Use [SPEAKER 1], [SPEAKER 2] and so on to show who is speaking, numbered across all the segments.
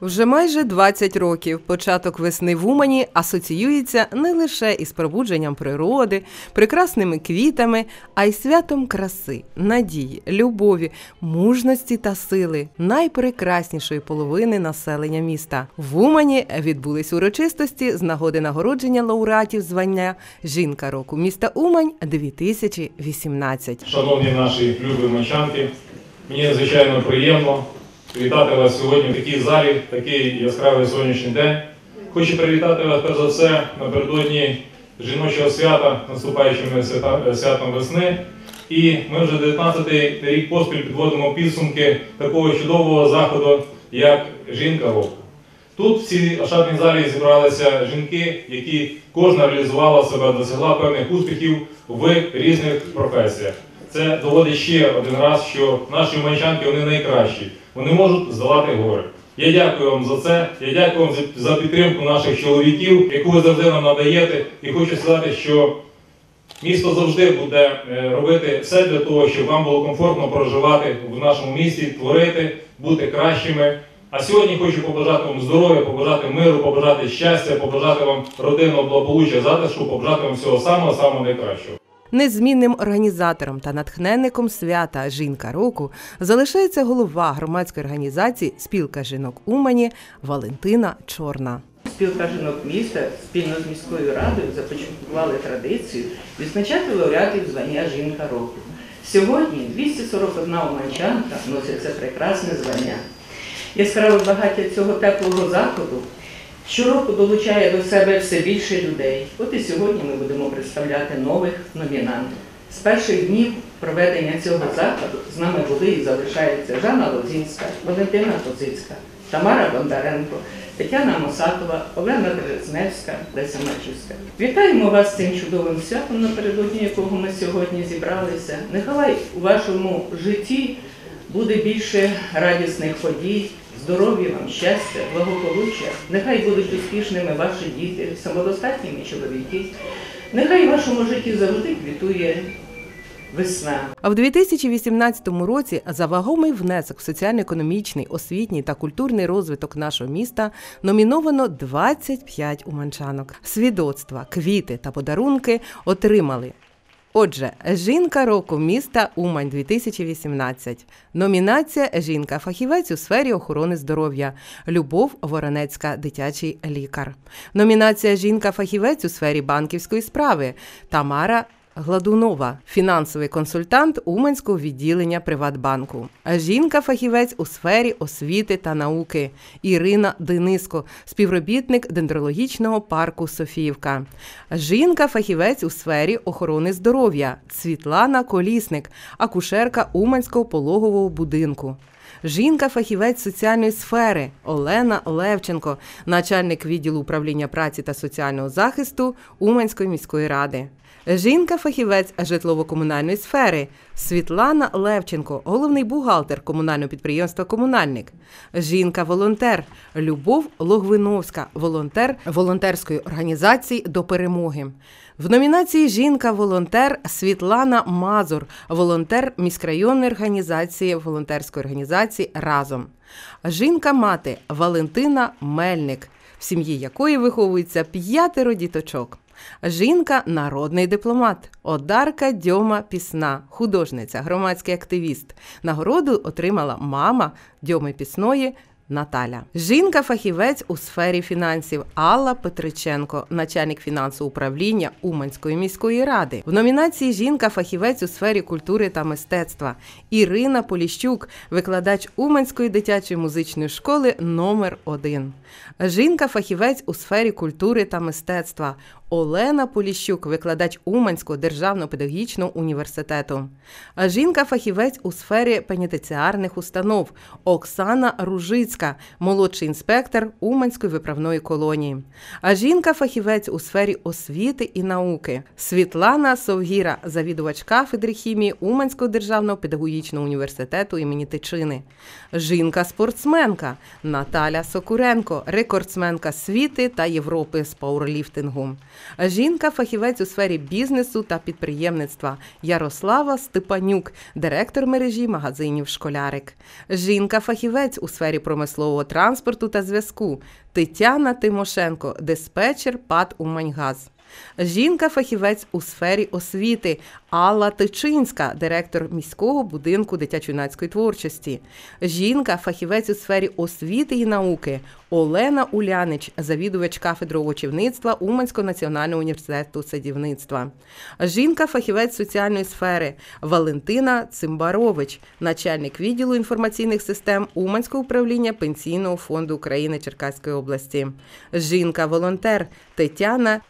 [SPEAKER 1] Вже майже 20 років початок весни в Умані асоціюється не лише із пробудженням природи, прекрасними квітами, а й святом краси, надії, любові, мужності та сили найпрекраснішої половини населення міста. В Умані відбулись урочистості з нагоди нагородження лауреатів звання Жінка року міста Умань 2018.
[SPEAKER 2] Шановні наші любі мочанки, мені надзвичайно приємно вітати вас сьогодні в такій залі, такий яскравий сонячний день. Хочу привітати вас перш за все напередодні жіночого свята, наступаючими святом весни. І ми вже 19-й рік поспіль підводимо підсумки такого чудового заходу, як жінка року. Тут в цій ошатній залі зібралися жінки, які кожна реалізувала себе, досягла певних успіхів в різних професіях. Це доводить ще один раз, що наші уманчанки вони найкращі. Вони можуть здолати гори. Я дякую вам за це. Я дякую вам за- підтримку наших чоловіків, яку ви завжди нам надаєте. І хочу сказати, що Місто завжди буде е, робити все для того, щоб вам було комфортно проживати в нашому місті, творити, бути кращими. А сьогодні хочу побажати вам здоров'я, побажати миру, побажати щастя, побажати вам родинного благополуччя, затишку, побажати вам всього самого самого найкращого.
[SPEAKER 1] Незмінним організатором та натхненником свята Жінка року залишається голова громадської організації Спілка жінок Умані Валентина Чорна.
[SPEAKER 3] Спілка жінок міста спільно з міською радою започаткували традицію відзначати лауреатів звання Жінка року. Сьогодні 241 уманчанка носить це прекрасне звання. Яскраве багаття цього теплого заходу щороку долучає до себе все більше людей. От і сьогодні ми будемо представляти нових номінантів. З перших днів проведення цього заходу з нами були і залишаються Жанна Лозінська, Валентина Козицька, Тамара Бондаренко, Тетяна Мосатова, Олена Березневська, Леся Мачівська. Вітаємо вас з цим чудовим святом, напередодні якого ми сьогодні зібралися. Нехай у вашому житті буде більше радісних подій, здоров'я вам, щастя, благополуччя. Нехай будуть успішними ваші діти, самодостатніми чоловіки. Нехай в вашому житті завжди квітує весна.
[SPEAKER 1] А в 2018 році за вагомий внесок в соціально-економічний, освітній та культурний розвиток нашого міста номіновано 25 уманчанок. Свідоцтва, квіти та подарунки отримали. Отже, жінка року міста Умань 2018. Номінація Жінка фахівець у сфері охорони здоров'я. Любов Воронецька, дитячий лікар. Номінація Жінка фахівець у сфері банківської справи. Тамара Гладунова, фінансовий консультант Уманського відділення Приватбанку. Жінка-фахівець у сфері освіти та науки. Ірина Дениско, співробітник дендрологічного парку Софіївка. Жінка-фахівець у сфері охорони здоров'я. Світлана Колісник, акушерка Уманського пологового будинку. Жінка-фахівець соціальної сфери Олена Левченко, начальник відділу управління праці та соціального захисту Уманської міської ради. Жінка-фахівець житлово-комунальної сфери Світлана Левченко, головний бухгалтер комунального підприємства Комунальник. Жінка-волонтер Любов Логвиновська, волонтер волонтерської організації до перемоги. В номінації Жінка-волонтер Світлана Мазур, волонтер міськрайонної організації волонтерської організації Разом. Жінка-мати Валентина Мельник, в сім'ї якої виховується п'ятеро діточок. Жінка народний дипломат, Одарка Дьома Пісна, художниця, громадський активіст. Нагороду отримала мама Дьоми Пісної. Наталя, жінка-фахівець у сфері фінансів Алла Петриченко, начальник фінансового управління Уманської міської ради. В номінації Жінка-фахівець у сфері культури та мистецтва Ірина Поліщук, викладач Уманської дитячої музичної школи номер 1 Жінка-фахівець у сфері культури та мистецтва Олена Поліщук, викладач Уманського державного педагогічного університету. Жінка-фахівець у сфері пенітенціарних установ Оксана Ружицька, молодший інспектор Уманської виправної колонії. А жінка-фахівець у сфері освіти і науки Світлана Совгіра, завідувач кафедри хімії Уманського державного педагогічного університету імені Тичини. Жінка-спортсменка Наталя Сокуренко, рекордсменка світи та Європи з пауерліфтингу. Жінка-фахівець у сфері бізнесу та підприємництва Ярослава Степанюк, директор мережі магазинів Школярик. Жінка-фахівець у сфері промисловості промислового транспорту та зв'язку Тетяна Тимошенко, диспетчер ПАД Уманьгаз. Жінка-фахівець у сфері освіти Алла Тичинська, директор міського будинку дитячо-юнацької творчості. Жінка-фахівець у сфері освіти і науки Олена Улянич, завідувач кафедри овочівництва Уманського національного університету садівництва. Жінка-фахівець соціальної сфери Валентина Цимбарович, начальник відділу інформаційних систем Уманського управління Пенсійного фонду України Черкаської області. Жінка-волонтер Тетяна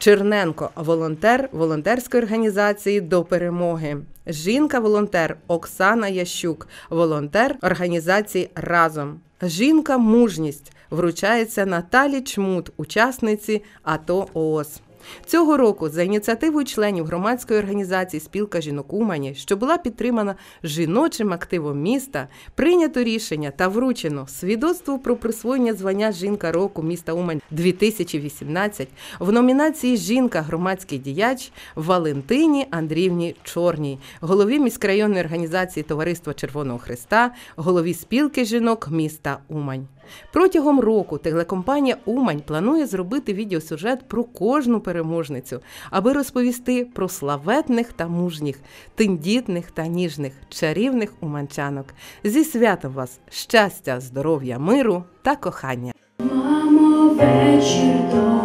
[SPEAKER 1] Черненко, волонтер волонтерської організації до перемоги. Жінка-волонтер Оксана Ящук, волонтер організації Разом. Жінка мужність вручається Наталі Чмут, учасниці АТО ООС. Цього року за ініціативою членів громадської організації Спілка жінок Умані, що була підтримана жіночим активом міста, прийнято рішення та вручено свідоцтво про присвоєння звання Жінка року міста Умань 2018 в номінації Жінка громадський діяч Валентині Андріївні Чорній, голові міськрайонної організації Товариства Червоного Христа, голові спілки жінок міста Умань. Протягом року телекомпанія Умань планує зробити відеосюжет про кожну переможницю, аби розповісти про славетних та мужніх, тендітних та ніжних, чарівних уманчанок. Зі святом вас щастя, здоров'я, миру та кохання.
[SPEAKER 4] Мамо, вечір